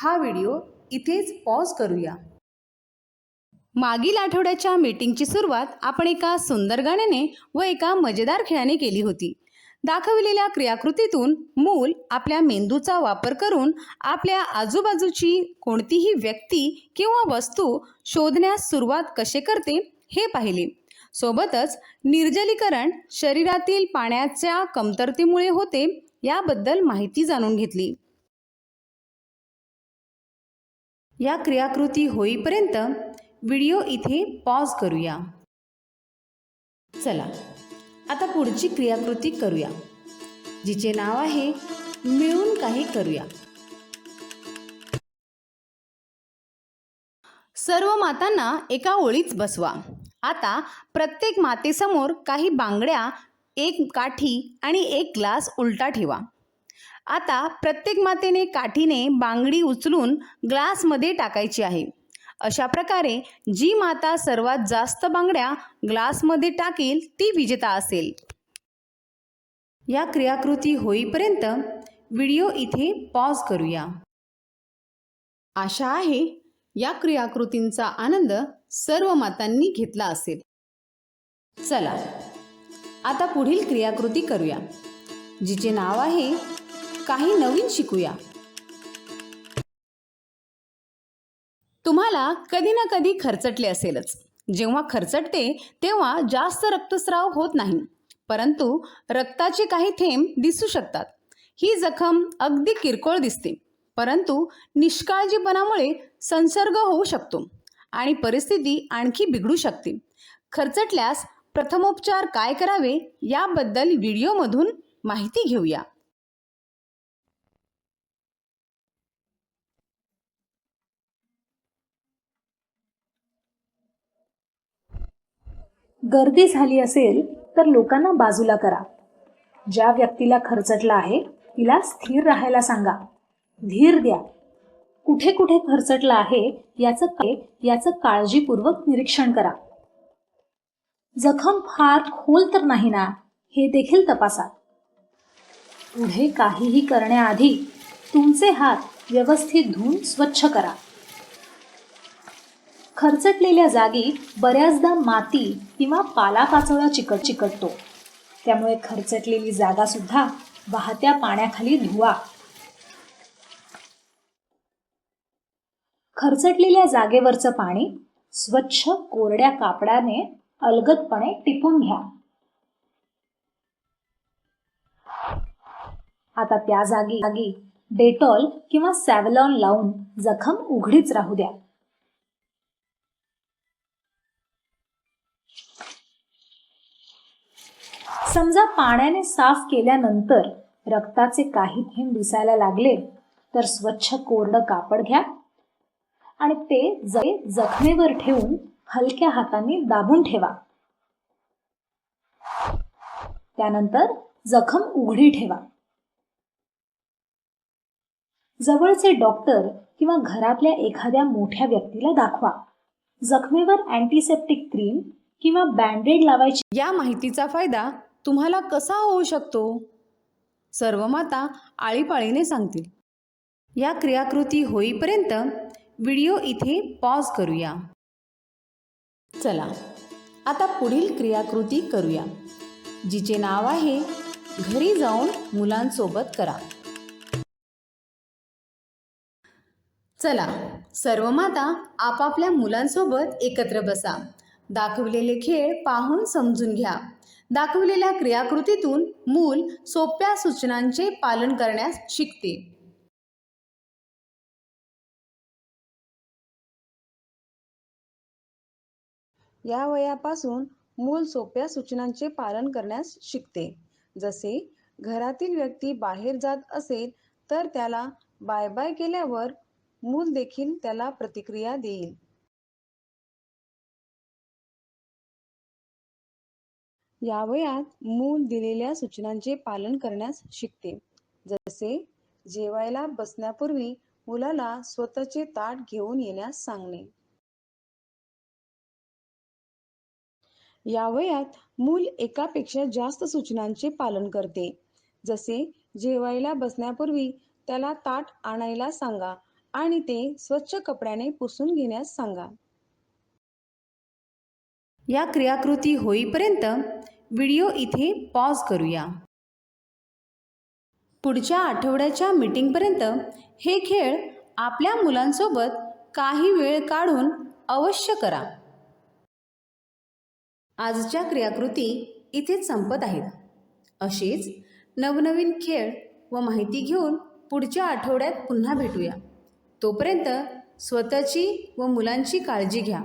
हा व्हिडिओ इथेच पॉज करूया. मागील आठवड्याच्या मीटिंगची सुरुवात आपण एका सुंदर गाण्याने व एका मजेदार खेळाने केली होती. दाखविलेल्या क्रियाकृतीतून मूल आपल्या मेंदूचा वापर करून आपल्या आजूबाजूची कोणतीही व्यक्ती किंवा वस्तू शोधण्यास सुरुवात कसे करते हे पाहिले. सोबतच निर्जलीकरण शरीरातील पाण्याच्या कमतरतेमुळे होते याबद्दल माहिती जाणून घेतली. या क्रियाकृती होईपर्यंत व्हिडिओ इथे पॉज करूया. चला आता पुढची क्रियाकृती करूया जिचे नाव आहे मिळून काही करूया. सर्व मातांना एका ओळीत बसवा. आता प्रत्येक मातेसमोर काही बांगड्या एक काठी आणि एक ग्लास उलटा ठेवा. आता प्रत्येक मातेने काठीने बांगडी उचलून ग्लासमध्ये टाकायची आहे. अशा प्रकारे जी माता सर्वात जास्त बांगड्या ग्लासमध्ये टाकेल ती विजेता असेल. या क्रियाकृती होईपर्यंत व्हिडिओ इथे पॉज करूया. आशा आहे या क्रियाकृतींचा आनंद सर्व मातांनी घेतला असेल. चला आता पुढील क्रियाकृती करूया. जिचे नाव आहे काही नवीन शिकूया. तुम्हाला कधी ना कधी खरचटले असेलच. जेव्हा खरचटते तेव्हा जास्त रक्तस्राव होत नाही. परंतु रक्ताचे काही थेंब दिसू शकतात. ही जखम अगदी किरकोळ दिसते. परंतु निष्काळजीपणामुळे संसर्ग होऊ शकतो आणि परिस्थिती आणखी बिघडू शकते. खरचटल्यास प्रथमोपचार काय करावे याबद्दल व्हिडिओमधून माहिती घेऊया. गर्दी झाली असेल तर लोकांना बाजूला करा. ज्या व्यक्तीला खरचटला आहे तिला स्थिर राहायला सांगा. धीर द्या. कुठे कुठे खरचटला आहे याचं याचं काळजीपूर्वक निरीक्षण करा. जखम फार खोल तर नाही ना हे देखील तपासा पुढे काहीही करण्याआधी तुमचे हात व्यवस्थित धुवून स्वच्छ करा. खरचटलेल्या जागी बऱ्याचदा माती किंवा पालापाचोळा चिकट चिकटतो. त्यामुळे खरचटलेली जागा सुद्धा वाहत्या पाण्याखाली धुवा. खरचटलेल्या जागेवरचं पाणी स्वच्छ कोरड्या कापडाने अलगदपणे टिपून घ्या. आता त्या जागी जागी डेटॉल किंवा सॅव्हलॉन लावून जखम उघडीच राहू द्या. समजा पाण्याने साफ केल्यानंतर रक्ताचे काही थेंब दिसायला लागले तर स्वच्छ कोरडं कापड घ्या आणि ते जळे जखमेवर ठेवून हलक्या हाताने दाबून ठेवा. त्यानंतर जखम उघडी ठेवा. जवळचे डॉक्टर किंवा घरातल्या एखाद्या मोठ्या व्यक्तीला दाखवा. जखमेवर अँटीसेप्टिक क्रीम किंवा बँडेड लावायची या माहितीचा फायदा तुम्हाला कसा होऊ शकतो? सर्व माता आळीपाळीने सांगतील. या क्रियाकृती होईपर्यंत व्हिडिओ इथे पॉज करूया. चला आता पुढील क्रियाकृती करूया. जिचे नाव आहे घरी जाऊन मुलांसोबत करा. चला सर्व माता आपापल्या मुलांसोबत एकत्र बसा. दाखवलेले खेळ पाहून समजून घ्या. दाखवलेल्या क्रियाकृतीतून मूल सोप्या सूचनांचे पालन करण्यास शिकते. या वयापासून मूल सोप्या सूचनांचे पालन करण्यास शिकते. जसे घरातील व्यक्ती बाहेर जात असेल तर त्याला बाय बाय केल्यावर मूल देखील त्याला प्रतिक्रिया देईल. या वयात मूल दिलेल्या सूचनांचे पालन करण्यास शिकते. जसे जेवायला बसण्यापूर्वी मुलाला स्वतःचे ताट घेऊन येण्यास सांगणे. या वयात मूल एकापेक्षा जास्त सूचनांचे पालन करते. जसे जेवायला बसण्यापूर्वी त्याला ताट आणायला सांगा आणि ते स्वच्छ कपड्याने पुसून घेण्यास सांगा. या क्रियाकृती होईपर्यंत व्हिडिओ इथे पॉज करूया. पुढच्या आठवड्याच्या मीटिंगपर्यंत हे खेळ आपल्या मुलांसोबत काही वेळ काढून अवश्य करा. आजच्या क्रियाकृती इथेच संपत आहेत. अशीच नवनवीन खेळ व माहिती घेऊन पुढच्या आठवड्यात पुन्हा भेटूया. तोपर्यंत स्वतःची व मुलांची काळजी घ्या.